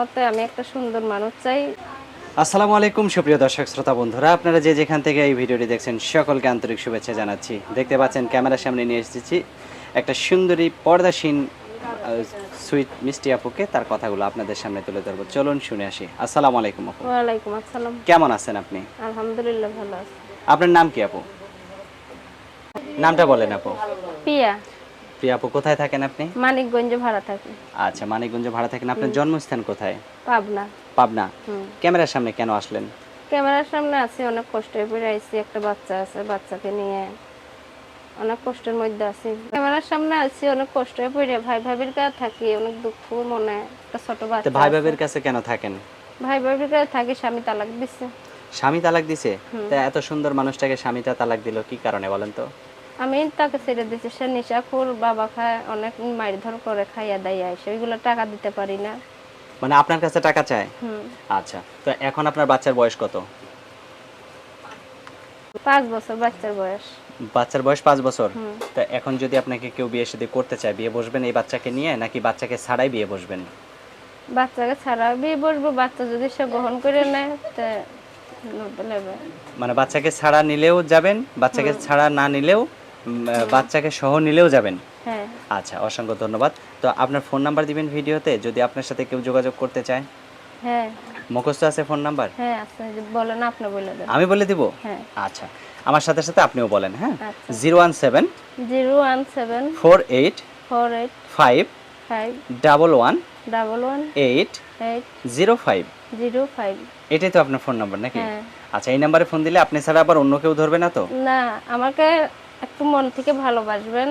রহমতে আমি একটা সুন্দর মানুষ চাই। আসসালামু আলাইকুম সুপ্রিয় দর্শক শ্রোতা বন্ধুরা। আপনারা যে যেখান থেকে এই ভিডিওটি দেখছেন সকলকে আন্তরিক শুভেচ্ছা জানাচ্ছি। দেখতে পাচ্ছেন ক্যামেরার সামনে নিয়ে এসেছি একটা সুন্দরী পর্দাসীন সুইট মিষ্টি আপুকে। তার কথাগুলো আপনাদের সামনে তুলে ধরবো। চলুন শুনে আসি। আসসালামু আলাইকুম আপু। ওয়ালাইকুম আসসালাম। কেমন আছেন আপনি? আলহামদুলিল্লাহ ভালো আছি। আপনার নাম কি আপু? নামটা বলেন আপু। পিয়া। প্রিয়া আপু কোথায় থাকেন আপনি? মানিকগঞ্জে ভাড়া থাকি। আচ্ছা মানিকগঞ্জ ভাড়া থাকেন। আপনার জন্মস্থান কোথায়? পাবনা। পাবনা। ক্যামেরার সামনে কেন আসলেন? ক্যামেরার সামনে আছি অনেক কষ্ট করে আইছি একটা বাচ্চা আছে বাচ্চাকে নিয়ে। অনেক কষ্টের মধ্যে আছি। ক্যামেরার সামনে আছি অনেক কষ্ট পড়ে ভাই ভাবির কাছে থাকি অনেক দুঃখ মনে একটা ছোট বাচ্চা ভাই ভাবির কাছে কেন থাকেন? ভাই ভাবির কাছে থাকি স্বামী তালাক দিচ্ছে স্বামী তালাক দিছে? তা এত সুন্দর মানুষটাকে স্বামীটা তালাক দিল কি কারণে বলেন তো? আমি তাকে ছেড়ে দিচ্ছি সে নিশাখুর বাবা খায় অনেক মারধর করে খাইয়া দাইয়া আসে ওইগুলো টাকা দিতে পারি না। মানে আপনার কাছে টাকা চায়? আচ্ছা তো এখন আপনার বাচ্চার বয়স কত? পাঁচ বছর বাচ্চার বয়স। বাচ্চার বয়স পাঁচ বছর। তা এখন যদি আপনাকে কেউ বিয়ে সাথে করতে চায় বিয়ে বসবেন এই বাচ্চাকে নিয়ে নাকি বাচ্চাকে ছাড়াই বিয়ে বসবেন? বাচ্চাকে ছাড়া বিয়ে বসবো বাচ্চা যদি সে গ্রহণ করে নেয় তে মানে বাচ্চাকে ছাড়া নিলেও যাবেন বাচ্চাকে ছাড়া না নিলেও বাচ্চাকে সহ নিলেও যাবেন। হ্যাঁ। আচ্ছা অসংখ্য ধন্যবাদ। তো আপনার ফোন নাম্বার দিবেন ভিডিওতে যদি আপনার সাথে কেউ যোগাযোগ করতে চায়? হ্যাঁ। মুখস্থ আছে ফোন নাম্বার? হ্যাঁ আছে। বলেন আপনি বলে দেন। আমি বলে দিব? হ্যাঁ। আচ্ছা আমার সাথে সাথে আপনিও বলেন হ্যাঁ? আচ্ছা। Zero one seven zero one seven four eight four eight five five double one double one eight eight zero five. Zero five. এটাই তো আপনার ফোন নাম্বার নাকি? হ্যাঁ। আচ্ছা এই নাম্বারে ফোন দিলে আপনি ছাড়া আবার অন্য কেউ ধরবে না তো? না আমাকে একটু মন থেকে ভালোবাসবেন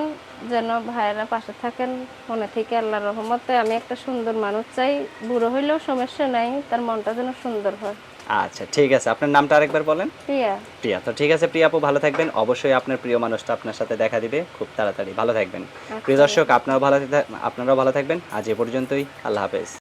যেন ভাইয়েরা পাশে থাকেন। মনে থেকে আল্লাহর রহমতে আমি একটা সুন্দর মানুষ চাই। বুড়ো হইলেও সমস্যা নাই তার মনটা যেন সুন্দর হয়। আচ্ছা ঠিক আছে। আপনার নামটা আরেকবার বলেন? প্রিয়া। প্রিয়া। তো ঠিক আছে প্রিয়া আপু ভালো থাকবেন। অবশ্যই আপনার প্রিয় মানুষটা আপনার সাথে দেখা দিবে। খুব তাড়াতাড়ি। ভালো থাকবেন। প্রিয় দর্শক আপনারাও ভালো আপনারাও ভালো থাকবেন। আজ এ পর্যন্তই। আল্লাহ হাফেজ।